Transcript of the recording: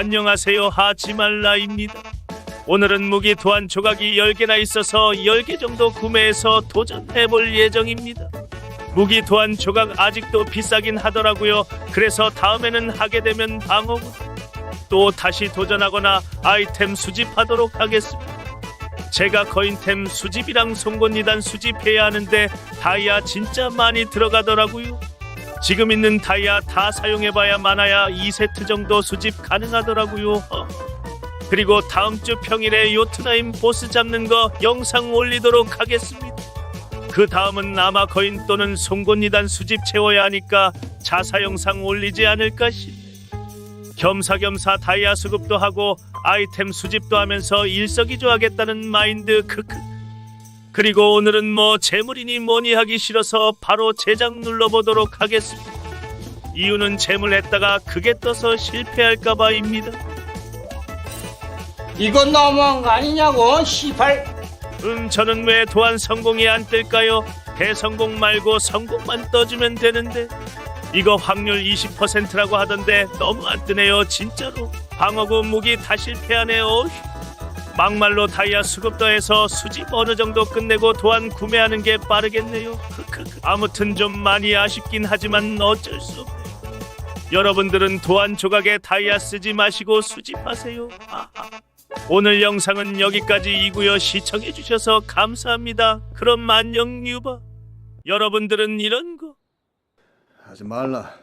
안녕하세요 하치말라입니다. 오늘은 무기 도안 조각이 10개나 있어서 10개 정도 구매해서 도전해볼 예정입니다. 무기 도안 조각 아직도 비싸긴 하더라고요. 그래서 다음에는 하게 되면 방어구 또 다시 도전하거나 아이템 수집하도록 하겠습니다. 제가 거인템 수집이랑 송곳 2단 수집해야 하는데 다이아 진짜 많이 들어가더라고요. 지금 있는 다이아 다 사용해봐야 많아야 2세트 정도 수집 가능하더라고요. 어. 그리고 다음 주 평일에 요트나임 보스 잡는 거 영상 올리도록 하겠습니다. 그 다음은 아마 거인 또는 송곳 2단 수집 채워야 하니까 자사 영상 올리지 않을까 싶네. 겸사겸사 다이아 수급도 하고 아이템 수집도 하면서 일석이조 하겠다는 마인드 크크. 그리고 오늘은 뭐 재물이니 뭐니 하기 싫어서 바로 제작 눌러보도록 하겠습니다. 이유는 재물 했다가 크게 떠서 실패할까봐입니다. 이건 너무한 거 아니냐고 시발 음 저는 왜 도안 성공이 안 뜰까요? 대성공 말고 성공만 떠주면 되는데 이거 확률 20%라고 하던데 너무 안 뜨네요 진짜로 방어구 무기 다 실패하네요. 막말로 다이아 수급 더해서 수집 어느 정도 끝내고 도안 구매하는 게 빠르겠네요. 아무튼 좀 많이 아쉽긴 하지만 어쩔 수 없네요 여러분들은 도안 조각에 다이아 쓰지 마시고 수집하세요 아하. 오늘 영상은 여기까지이고요. 시청해 주셔서 감사합니다. 그럼 안녕 유바. 여러분들은 이런 거 하지 말라.